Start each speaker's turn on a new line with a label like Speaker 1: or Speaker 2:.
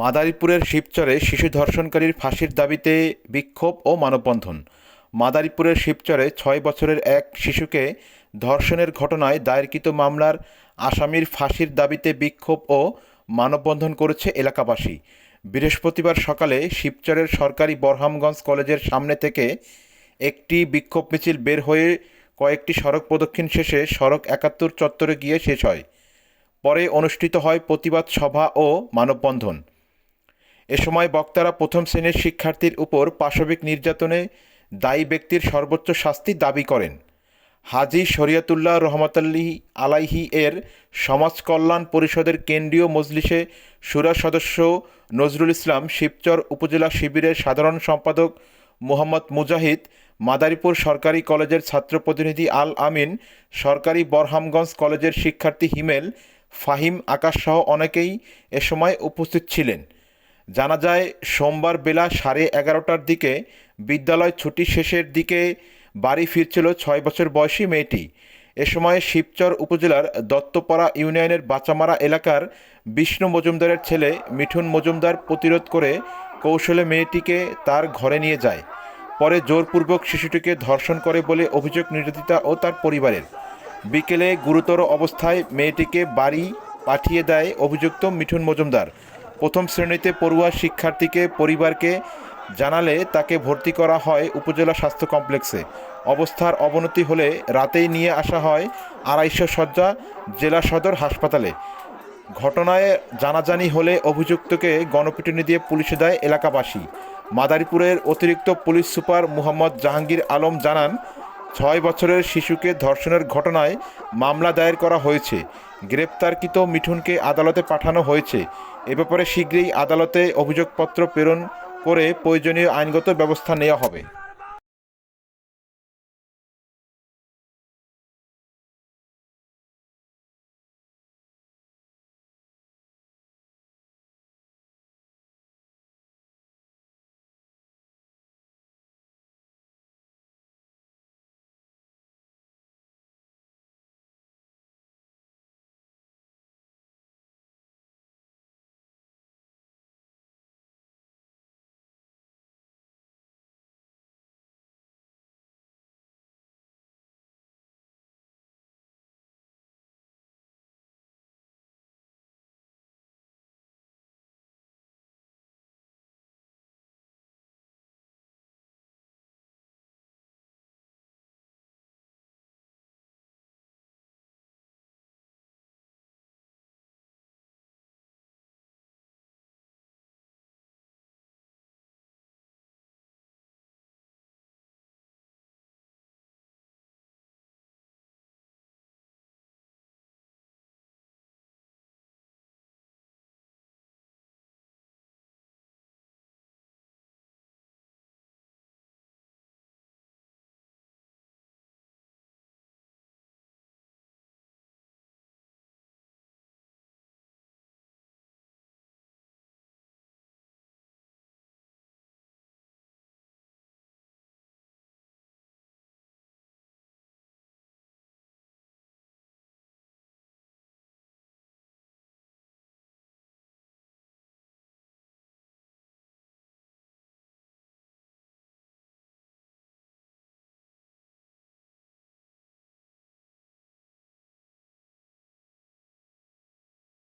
Speaker 1: মাদারীপুরের শিবচরে শিশু ধর্ষণকারীর ফাঁসির দাবিতে বিক্ষোভ ও মানববন্ধন। মাদারীপুরের শিবচরে ছয় বছরের এক শিশুকে ধর্ষণের ঘটনায় দায়েরকৃত মামলার আসামির ফাঁসির দাবিতে বিক্ষোভ ও মানববন্ধন করেছে এলাকাবাসী। বৃহস্পতিবার সকালে শিবচরের সরকারি বরহামগঞ্জ কলেজের সামনে থেকে একটি বিক্ষোভ মিছিল বের হয়ে কয়েকটি সড়ক প্রদক্ষিণ শেষে সড়ক একাত্তর চত্বরে গিয়ে শেষ হয়। পরে অনুষ্ঠিত হয় প্রতিবাদ সভা ও মানববন্ধন। এ সময় বক্তারা প্রথম শ্রেণির শিক্ষার্থীর উপর পাশবিক নির্যাতনে দায়ী ব্যক্তির সর্বোচ্চ শাস্তি দাবি করেন। হাজি শরিয়তুল্লাহ রহমতাল্লি আলাইহি এর সমাজ কল্যাণ পরিষদের কেন্দ্রীয় মজলিসে সুরা সদস্য নজরুল ইসলাম শিবচর উপজেলা শিবিরের সাধারণ সম্পাদক মোহাম্মদ মুজাহিদ, মাদারীপুর সরকারি কলেজের ছাত্র প্রতিনিধি আল আমিন, সরকারি বরহামগঞ্জ কলেজের শিক্ষার্থী হিমেল, ফাহিম আকাশসহ অনেকেই এ সময় উপস্থিত ছিলেন। জানা যায়, সোমবার বেলা সাড়ে এগারোটার দিকে বিদ্যালয় ছুটি শেষের দিকে বাড়ি ফিরছিল ছয় বছর বয়সী মেয়েটি। এ সময় শিবচর উপজেলার দত্তপাড়া ইউনিয়নের বাচামারা এলাকার বিষ্ণু মজুমদারের ছেলে মিঠুন মজুমদার প্রতিরোধ করে কৌশলে মেয়েটিকে তার ঘরে নিয়ে যায়। পরে জোরপূর্বক শিশুটিকে ধর্ষণ করে বলে অভিযোগ নির্যাতিতা ও তার পরিবারের। বিকেলে গুরুতর অবস্থায় মেয়েটিকে বাড়ি পাঠিয়ে দেয় অভিযুক্ত মিঠুন মজুমদার। প্রথম শ্রেণীতে পড়ুয়া শিক্ষার্থীকে পরিবারকে জানালে তাকে ভর্তি করা হয় উপজেলা স্বাস্থ্য কমপ্লেক্সে। অবস্থার অবনতি হলে রাতেই নিয়ে আসা হয় আড়াইশো শয্যা জেলা সদর হাসপাতালে। ঘটনায় জানাজানি হলে অভিযুক্তকে গণপিটুনি দিয়ে পুলিশে দেয় এলাকাবাসী। মাদারীপুরের অতিরিক্ত পুলিশ সুপার মুহাম্মদ জাহাঙ্গীর আলম জানান, ছয় বছরের শিশুকে ধর্ষণের ঘটনায় মামলা দায়ের করা হয়েছে। গ্রেপ্তারকৃত মিঠুনকে আদালতে পাঠানো হয়েছে। এ ব্যাপারে শীঘ্রই আদালতে অভিযোগপত্র প্রেরণ করে প্রয়োজনীয় আইনগত ব্যবস্থা নেওয়া হবে।